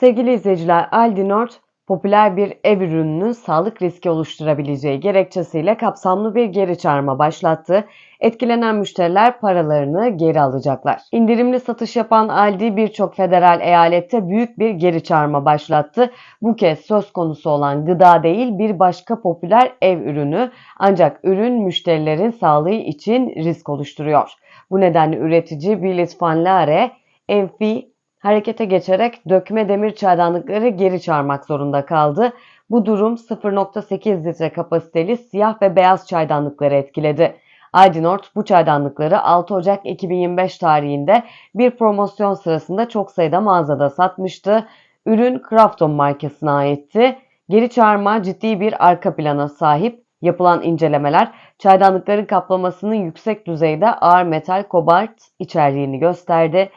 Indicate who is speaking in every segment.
Speaker 1: Sevgili izleyiciler, Aldi Nord popüler bir ev ürününün sağlık riski oluşturabileceği gerekçesiyle kapsamlı bir geri çağırma başlattı. Etkilenen müşteriler paralarını geri alacaklar. İndirimli satış yapan Aldi birçok federal eyalette büyük bir geri çağırma başlattı. Bu kez söz konusu olan gıda değil bir başka popüler ev ürünü ancak ürün müşterilerin sağlığı için risk oluşturuyor. Bu nedenle üretici Billis van Lare, Enfi harekete geçerek dökme demir çaydanlıkları geri çağırmak zorunda kaldı. Bu durum 0.8 litre kapasiteli siyah ve beyaz çaydanlıkları etkiledi. Aydinort bu çaydanlıkları 6 Ocak 2025 tarihinde bir promosyon sırasında çok sayıda mağazada satmıştı. Ürün Crafton markasına aitti. Geri çağırma ciddi bir arka plana sahip. Yapılan incelemeler çaydanlıkların kaplamasının yüksek düzeyde ağır metal kobalt içerdiğini gösterdi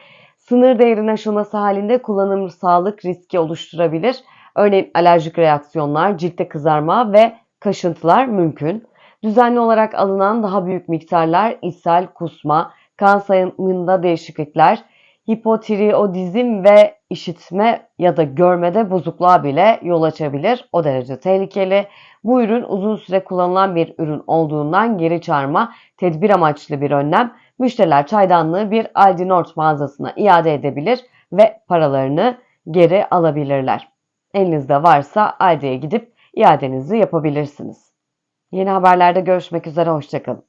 Speaker 1: sınır değerin aşılması halinde kullanım sağlık riski oluşturabilir. Örneğin alerjik reaksiyonlar, ciltte kızarma ve kaşıntılar mümkün. Düzenli olarak alınan daha büyük miktarlar ishal, kusma, kan sayımında değişiklikler, hipotireoidizm ve işitme ya da görmede bozukluğa bile yol açabilir. O derece tehlikeli. Bu ürün uzun süre kullanılan bir ürün olduğundan geri çağırma tedbir amaçlı bir önlem. Müşteriler çaydanlığı bir Aldi Nord mağazasına iade edebilir ve paralarını geri alabilirler. Elinizde varsa Aldi'ye gidip iadenizi yapabilirsiniz. Yeni haberlerde görüşmek üzere, hoşçakalın.